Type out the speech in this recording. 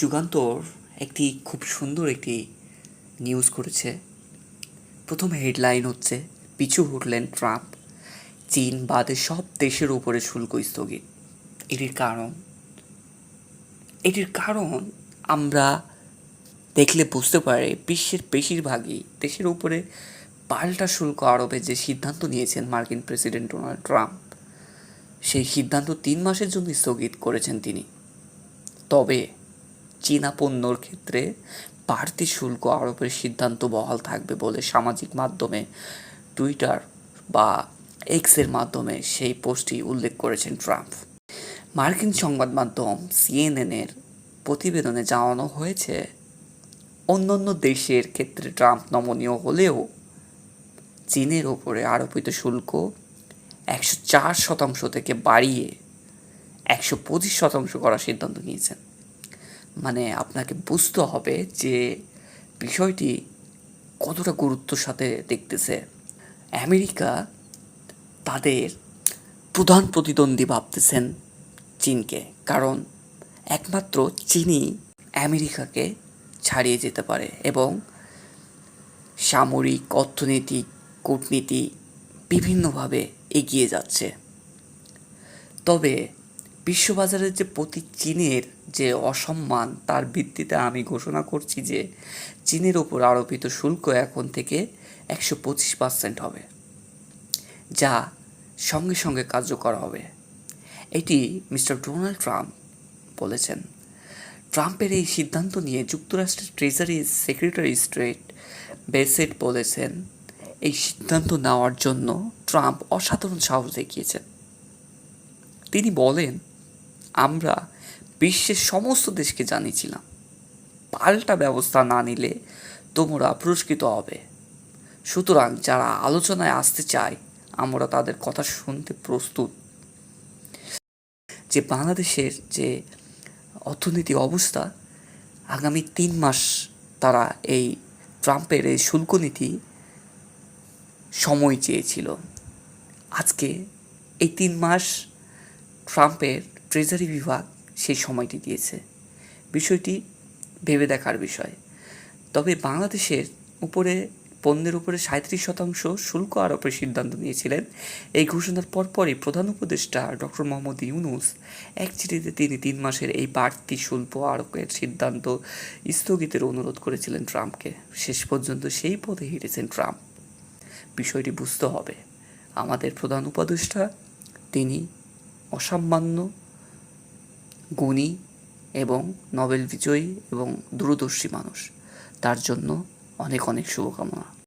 যুগান্তর একটি খুব সুন্দর একটি নিউজ করেছে। প্রথম হেডলাইন হচ্ছে, পিছু হটলেন ট্রাম্প। চীন বাদে সব দেশের উপরে শুল্ক স্থগিত। এটির কারণ? এটির কারণ আমরা দেখলে বুঝতে পারি বিশ্বের বেশিরভাগই দেশের উপরে পাল্টা শুল্ক আরোপের যে সিদ্ধান্ত নিয়েছেন মার্কিন প্রেসিডেন্ট ডোনাল্ড ট্রাম্প, সেই সিদ্ধান্ত তিন মাসের জন্য স্থগিত করেছেন তিনি। তবে চীনা পণ্যর ক্ষেত্রে বাড়তি শুল্ক আরোপের সিদ্ধান্ত বহাল থাকবে বলে সামাজিক মাধ্যমে টুইটার বা এক্সের মাধ্যমে সেই পোস্টটি উল্লেখ করেছেন ট্রাম্প। মার্কিন সংবাদ মাধ্যম সিএনএনের প্রতিবেদনে জানানো হয়েছে, অন্যান্য দেশের ক্ষেত্রে ট্রাম্প নমনীয় হলেও চীনের ওপরে আরোপিত শুল্ক একশো চার শতাংশ থেকে বাড়িয়ে একশো পঁচিশ শতাংশ করার সিদ্ধান্ত নিয়েছেন। মানে আপনাকে বুঝতে হবে যে বিষয়টি কতটা গুরুত্বর সাথে দেখতেছে। আমেরিকা তাদের প্রধান প্রতিদ্বন্দ্বী ভাবতেছেন চীনকে, কারণ একমাত্র চীনই আমেরিকাকে ছাড়িয়ে যেতে পারে এবং সামরিক, অর্থনৈতিক, কূটনীতি বিভিন্নভাবে এগিয়ে যাচ্ছে। তবে বিশ্ববাজারের যে প্রতি চীনের যে অসম্মান, তার ভিত্তিতে আমি ঘোষণা করছি যে চীনের ওপর আরোপিত শুল্ক এখন থেকে একশো পঁচিশ পার্সেন্ট হবে, যা সঙ্গে সঙ্গে কার্যকর হবে। এটি মিস্টার ডোনাল্ড ট্রাম্প বলেছেন। ট্রাম্পের এই সিদ্ধান্ত নিয়ে যুক্তরাষ্ট্রের ট্রেজারি সেক্রেটারি স্ট্রেট বেসেট বলেছেন, এই সিদ্ধান্ত নেওয়ার জন্য ট্রাম্প অসাধারণ সাহস দেখিয়েছেন। তিনি বলেন আমরা বিশ্বের সমস্ত দেশকে জানিয়েছিলাম। পাল্টা ব্যবস্থা না নিলে তোমরা পুরস্কৃত হবে। সুতরাং যারা আলোচনায় আসতে চায়, আমরা তাদের কথা শুনতে প্রস্তুত। যে বাংলাদেশের যে অর্থনীতি অবস্থা, আগামী তিন মাস তারা এই ট্রাম্পের এই শুল্ক নীতি সময় চেয়েছিল। আজকে এই তিন মাস ট্রাম্পের ট্রেজারি বিভাগ সেই সময়টি দিয়েছে। বিষয়টি ভেবে দেখার বিষয়। তবে বাংলাদেশের উপরে, পণ্যের উপরে সাঁত্রিশ শতাংশ শুল্ক আরোপের সিদ্ধান্ত নিয়েছিলেন। এই ঘোষণার পরপরই প্রধান উপদেষ্টা ডক্টর মোহাম্মদ ইউনুস এক চিঠিতে তিনি তিন মাসের এই বাড়তি শুল্ক আরোপের সিদ্ধান্ত স্থগিতের অনুরোধ করেছিলেন ট্রাম্পকে। শেষ পর্যন্ত সেই পথে হেঁটেছেন ট্রাম্প। বিষয়টি বুঝতে হবে। আমাদের প্রধান উপদেষ্টা, তিনি অসামান্য গুণী এবং নোবেল বিজয়ী এবং দূরদর্শী মানুষ। তার জন্য অনেক অনেক শুভকামনা।